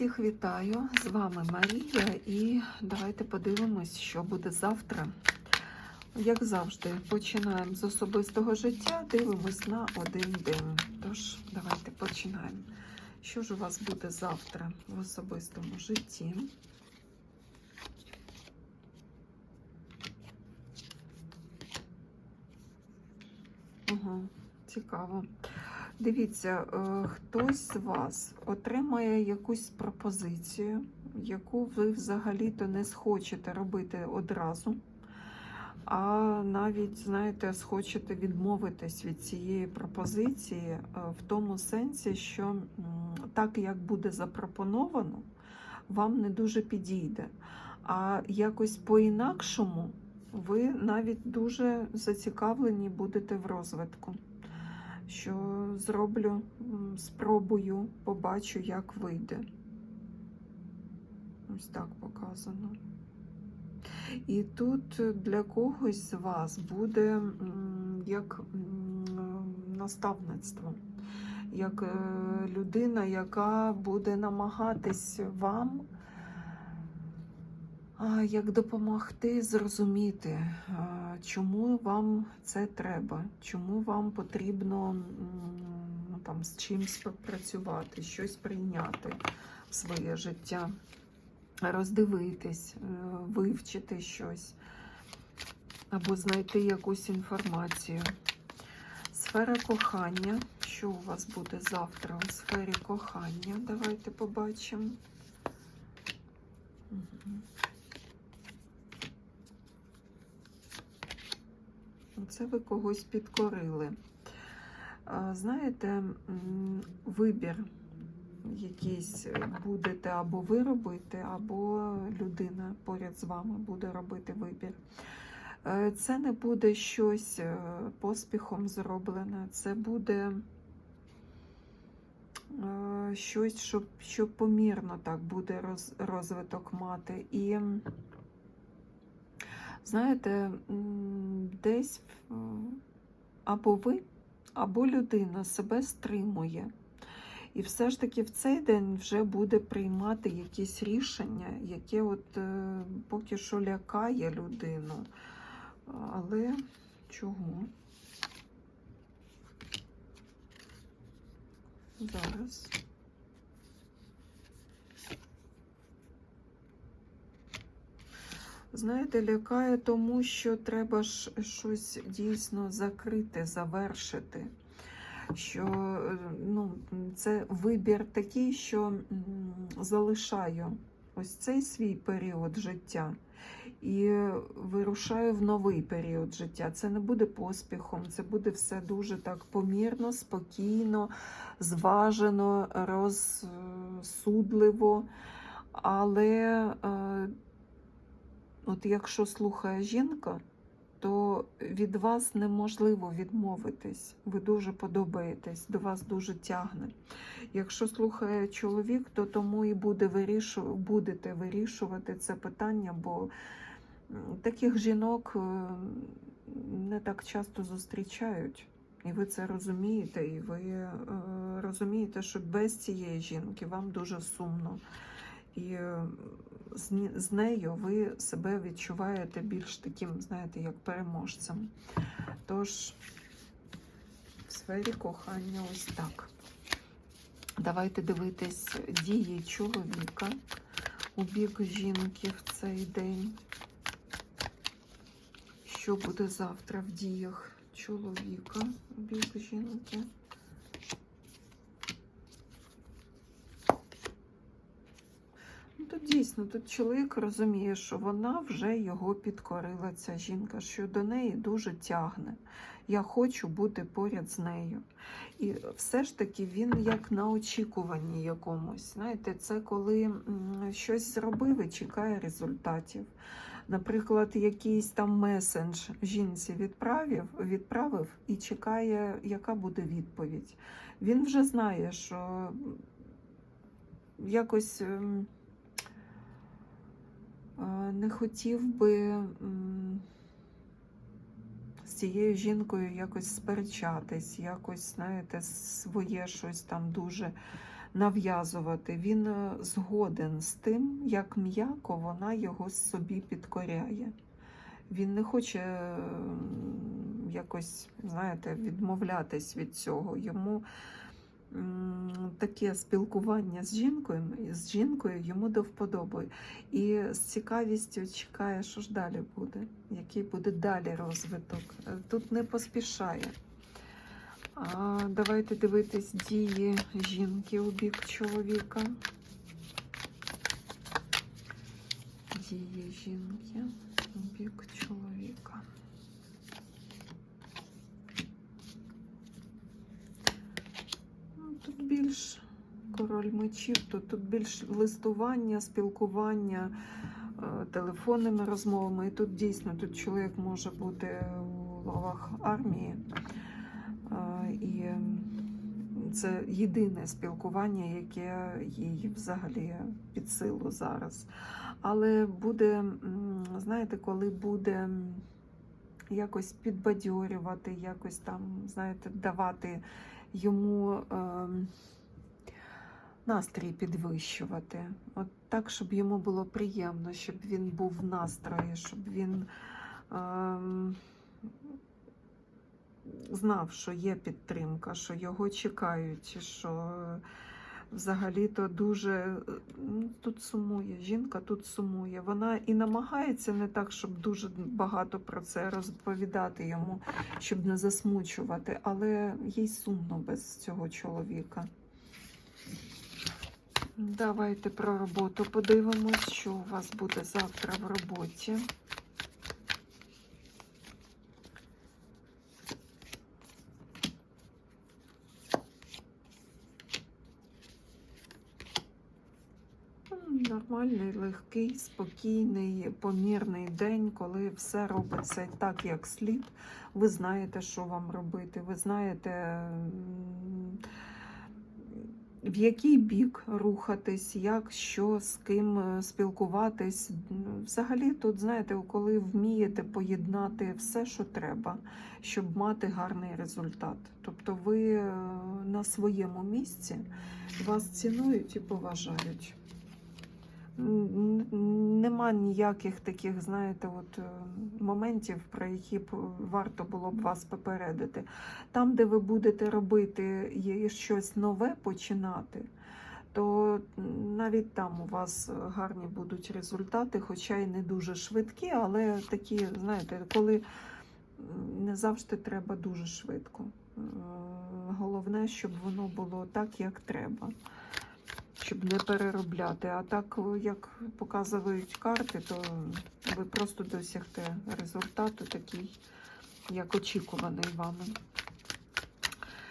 Всіх вітаю! З вами Марія, і давайте подивимось, що буде завтра. Як завжди, починаємо з особистого життя, дивимось на один день. Тож, давайте починаємо. Що ж у вас буде завтра в особистому житті? Угу, цікаво. Дивіться, е, хтось з вас отримає якусь пропозицію, яку ви взагалі-то не схочете робити одразу, а навіть, знаєте, схочете відмовитись від цієї пропозиції е, в тому сенсі, що так, як буде запропоновано, вам не дуже підійде. А якось по-інакшому ви навіть дуже зацікавлені будете в розвитку що зроблю, спробую, побачу, як вийде. Ось так показано. І тут для когось з вас буде як наставництво, як е, людина, яка буде намагатись вам як допомогти зрозуміти, чому вам це треба, чому вам потрібно ну, там, з чимось працювати, щось прийняти в своє життя, роздивитись, е, вивчити щось або знайти якусь інформацію. Сфера кохання. Що у вас буде завтра у сфері кохання? Давайте побачимо. Це ви когось підкорили. Знаєте, вибір якийсь будете або ви робити, або людина поряд з вами буде робити вибір. Е, Це не буде щось е, поспіхом зроблене, це буде е, щось, що, що помірно так буде розвиток мати. І знаєте, десь або ви, або людина себе стримує. І все ж таки в цей день вже буде приймати якісь рішення, яке от е, поки що лякає людину. Але чого? Зараз. Знаєте, лякає тому, що треба ж щось дійсно закрити, завершити. Що ну, це вибір такий, що залишаю ось цей свій період життя і вирушаю в новий період життя. Це не буде поспіхом, це буде все дуже так помірно, спокійно, зважено, розсудливо. Але е, От якщо слухає жінка, то від вас неможливо відмовитись. Ви дуже подобаєтесь, до вас дуже тягне. Якщо слухає чоловік, то тому і буде вирішу... будете вирішувати це питання, бо таких жінок е, не так часто зустрічають. І ви це розумієте, і ви е, розумієте, що без цієї жінки вам дуже сумно. І е, з, нею ви себе відчуваєте більш таким, знаєте, як переможцем. Тож, в сфері кохання ось так. Давайте дивитись дії чоловіка у бік жінки в цей день. Що буде завтра в діях чоловіка у бік жінки? Ну, Тут дійсно, тут чоловік розуміє, що вона вже його підкорила, ця жінка, що до неї дуже тягне. Я хочу бути поряд з нею. І все ж таки він як на очікуванні якомусь. Знаєте, це коли щось зробив і чекає результатів. Наприклад, якийсь там месендж жінці відправив, відправив і чекає, яка буде відповідь. Він вже знає, що якось. Не хотів би з цією жінкою якось сперечатись, якось, знаєте, своє щось там дуже нав'язувати. Він е, згоден з тим, як м'яко вона його собі підкоряє. Він не хоче якось, знаєте, відмовлятись від цього. Йому таке спілкування з жінкою, з жінкою йому до вподоби. І з цікавістю чекає, що ж далі буде, який буде далі розвиток. Е, Тут не поспішає. А, давайте дивитись дії жінки у бік чоловіка. Дії жінки у бік чоловіка. Ну, Тут більш король мечів, тут, тут більш листування, спілкування е, телефонними розмовами. І тут дійсно тут чоловік може бути у лавах армії. Е, І це єдине спілкування, яке їй взагалі під силу зараз. Але буде, знаєте, коли буде якось підбадьорювати, якось там, знаєте, давати йому ем, настрій підвищувати. От так, щоб йому було приємно, щоб він був в настрої, щоб він ем, знав, що є підтримка, що його чекають, що взагалі-то дуже е, ну, тут сумує. Жінка тут сумує. Вона і намагається не так, щоб дуже багато про це розповідати йому, щоб не засмучувати, але їй сумно без цього чоловіка. Давайте про роботу подивимось, що у вас буде завтра в роботі. Легкий, спокійний, помірний день, коли все робиться так, як слід. Ви знаєте, що вам робити. Ви знаєте, в який бік рухатись, як, що, з ким е, спілкуватись. Взагалі, тут, знаєте, коли вмієте поєднати все, що треба, щоб мати гарний результат. Тобто ви е, на своєму місці, вас цінують і поважають. Нема ніяких таких, знаєте, от е, моментів, про які б варто було б вас попередити. Там, де ви будете робити щось нове починати, то навіть там у вас гарні будуть результати, хоча й не дуже швидкі, але такі, знаєте, коли не завжди треба дуже швидко. Е, Головне, щоб воно було так, як треба щоб не переробляти. А так, як показують карти, то ви просто досягте результату такий, як очікуваний вами.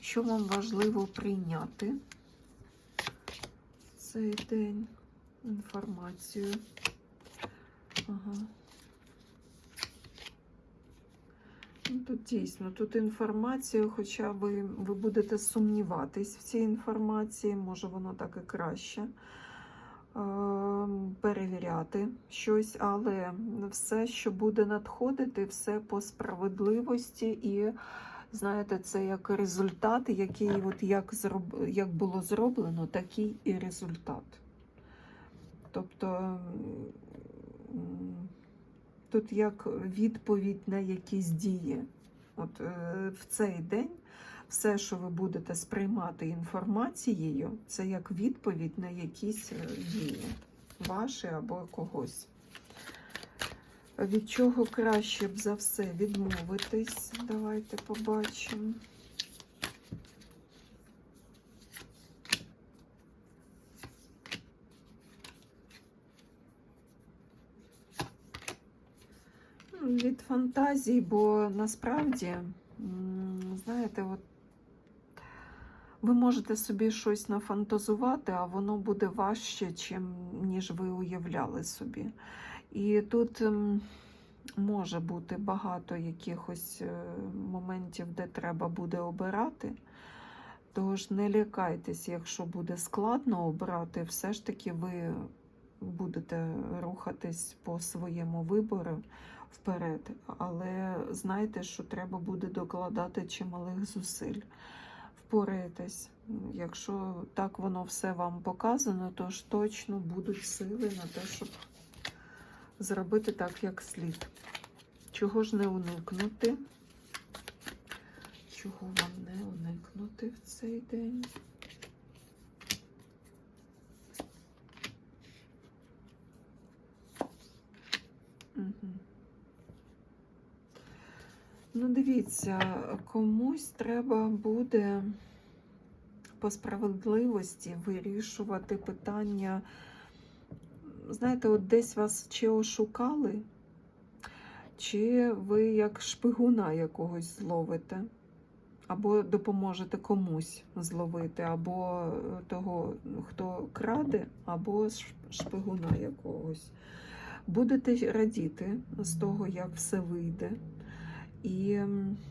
Що вам важливо прийняти цей день? Інформацію. Ага. Ну, Тут дійсно тут інформація, хоча ви, ви будете сумніватись в цій інформації, може воно так і краще. Е, перевіряти щось, але все, що буде надходити, все по справедливості, і знаєте, це як результат, який от як, зроб, як було зроблено, такий і результат. Тобто тут як відповідь на якісь дії. От е, в цей день все, що ви будете сприймати інформацією, це як відповідь на якісь е, дії, ваші або когось. Від чого краще б за все відмовитись? Давайте побачимо. Від фантазій, бо насправді, знаєте, от ви можете собі щось нафантазувати, а воно буде важче, чим, ніж ви уявляли собі. І тут ем, може бути багато якихось е, моментів, де треба буде обирати. Тож не лякайтесь, якщо буде складно обрати, все ж таки ви будете рухатись по своєму вибору вперед. Але знайте, що треба буде докладати чималих зусиль. Впораєтесь, Якщо так воно все вам показано, то ж точно будуть сили на те, щоб зробити так, як слід. Чого ж не уникнути? Чого вам не уникнути в цей день? Ну, дивіться, комусь треба буде по справедливості вирішувати питання. Знаєте, от десь вас чи ошукали, чи ви як шпигуна якогось зловите, або допоможете комусь зловити, або того, хто краде, або шпигуна якогось. Будете радіти з того, як все вийде. І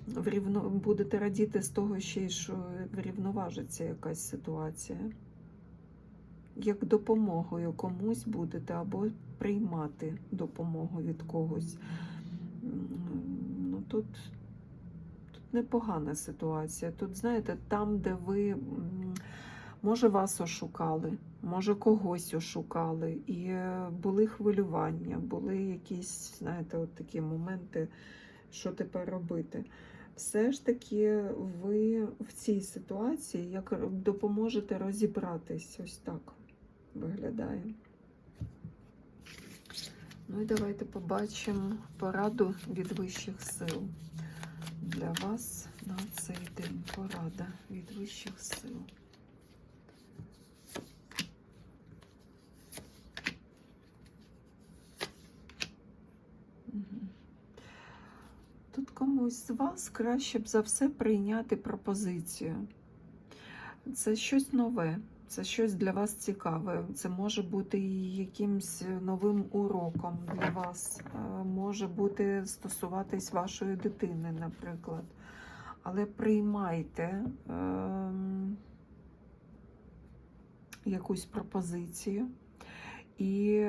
врівно... будете радіти з того ще що врівноважиться якась ситуація. Як допомогою комусь будете або приймати допомогу від когось. Ну, тут, тут непогана ситуація. Тут, знаєте, там, де ви, може, вас ошукали, може, когось ошукали, і були хвилювання, були якісь, знаєте, от такі моменти що тепер робити. Все ж таки, ви в цій ситуації як допоможете розібратись. Ось так виглядає. Ну і давайте побачимо пораду від вищих сил. Для вас на цей день порада від вищих сил. Мгм. Тут комусь з вас краще б за все прийняти пропозицію. Це щось нове, це щось для вас цікаве. Це може бути якимсь новим уроком для вас, е, може бути стосуватись вашої дитини, наприклад. Але приймайте ем, якусь пропозицію. І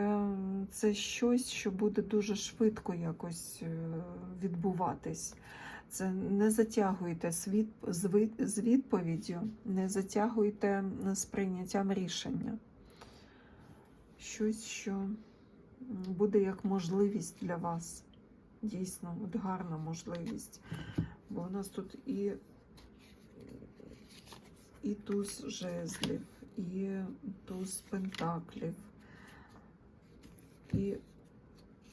це щось, що буде дуже швидко якось е, відбуватись. Це не затягуйте з, з, відповіддю, не затягуйте з прийняттям рішення. Щось, що буде як можливість для вас. Дійсно, от гарна можливість. Бо у нас тут і, і туз жезлів, і туз пентаклів і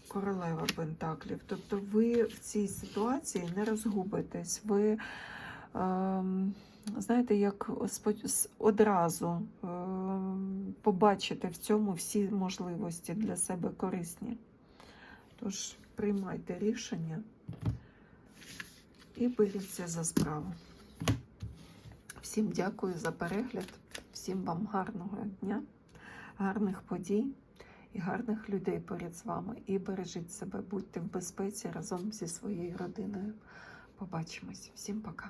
королева Пентаклів. Тобто ви в цій ситуації не розгубитесь. Ви, ем, знаєте, як одразу ем, побачите в цьому всі можливості для себе корисні. Тож приймайте рішення і беріться за справу. Всім дякую за перегляд, всім вам гарного дня, гарних подій і гарних людей поряд з вами. І бережіть себе, будьте в безпеці разом зі своєю родиною. Побачимось. Всім пока.